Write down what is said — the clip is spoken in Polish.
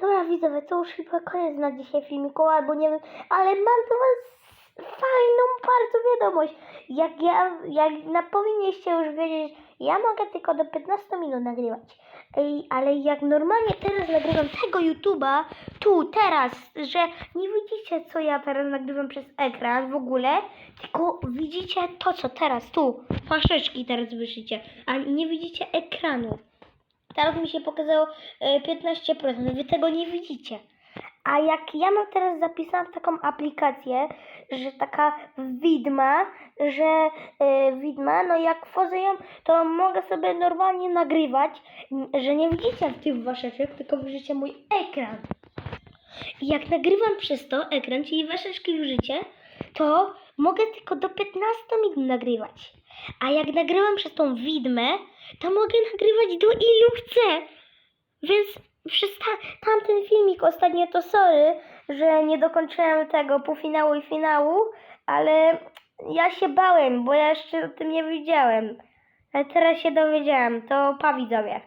Dobra widzowie, to już chyba koniec na dzisiaj filmiku, albo nie wiem, ale mam do was fajną bardzo wiadomość. Jak ja, jak na powinniście już wiedzieć, ja mogę tylko do 15 minut nagrywać. Ej, ale jak normalnie teraz nagrywam tego YouTube'a, tu, teraz, że nie widzicie co ja teraz nagrywam przez ekran w ogóle, tylko widzicie to co teraz, tu, paszeczki teraz wyszycie, a nie widzicie ekranu. Teraz mi się pokazało e, 15%, wy tego nie widzicie. A jak ja mam teraz zapisaną taką aplikację, że taka widma, że e, widma, no jak wchodzę ją, to mogę sobie normalnie nagrywać, że nie widzicie tych waszeczek, tylko widzicie mój ekran. I jak nagrywam przez to ekran, czyli waszeczki widzicie, to mogę tylko do 15 minut nagrywać. A jak nagrywam przez tą widmę, to mogę nagrywać do ilu chcę. Więc przez ta, tamten filmik ostatnio to sorry, że nie dokończyłem tego półfinału i finału, ale ja się bałem, bo ja jeszcze o tym nie wiedziałem. Ale teraz się dowiedziałem, to pa widzowie.